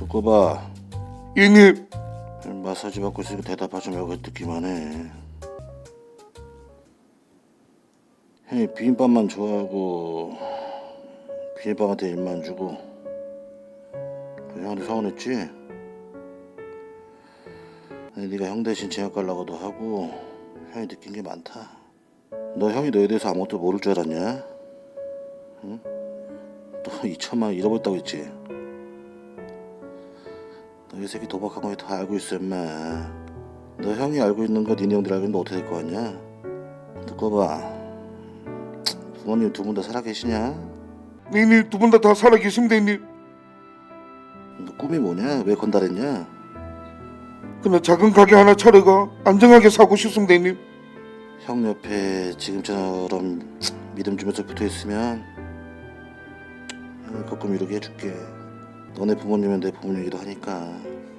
듣고 봐. 형님 마사지 받고 있으니까 대답하지 말고 듣기만 해. 형이 비빔밥만 좋아하고 비빔밥한테 일만 주고 그 형한테 서운했지? 아니, 네가 형 대신 제약 가려고도 하고 형이 느낀 게 많다. 너 형이 너에 대해서 아무것도 모를 줄 알았냐? 응? 너 2천만 원 잃어버렸다고 했지? 너이 새끼 도박한 거 다 알고 있어 임마. 너 형이 알고 있는 거 니네 형들 알고 있는데 어떻게 될 거 아니야? 듣고 봐. 부모님 두 분 다 살아계시냐? 형님 두분 다 다 살아계십니다 형님 너 꿈이 뭐냐? 왜 건달했냐? 그냥 작은 가게 하나 차려가 안정하게 사고 싶습니다 형님 형 옆에 지금처럼 믿음 주면서 붙어있으면 형이 가끔 이렇게 해줄게 너네 부모님은 내 부모님이기도 하니까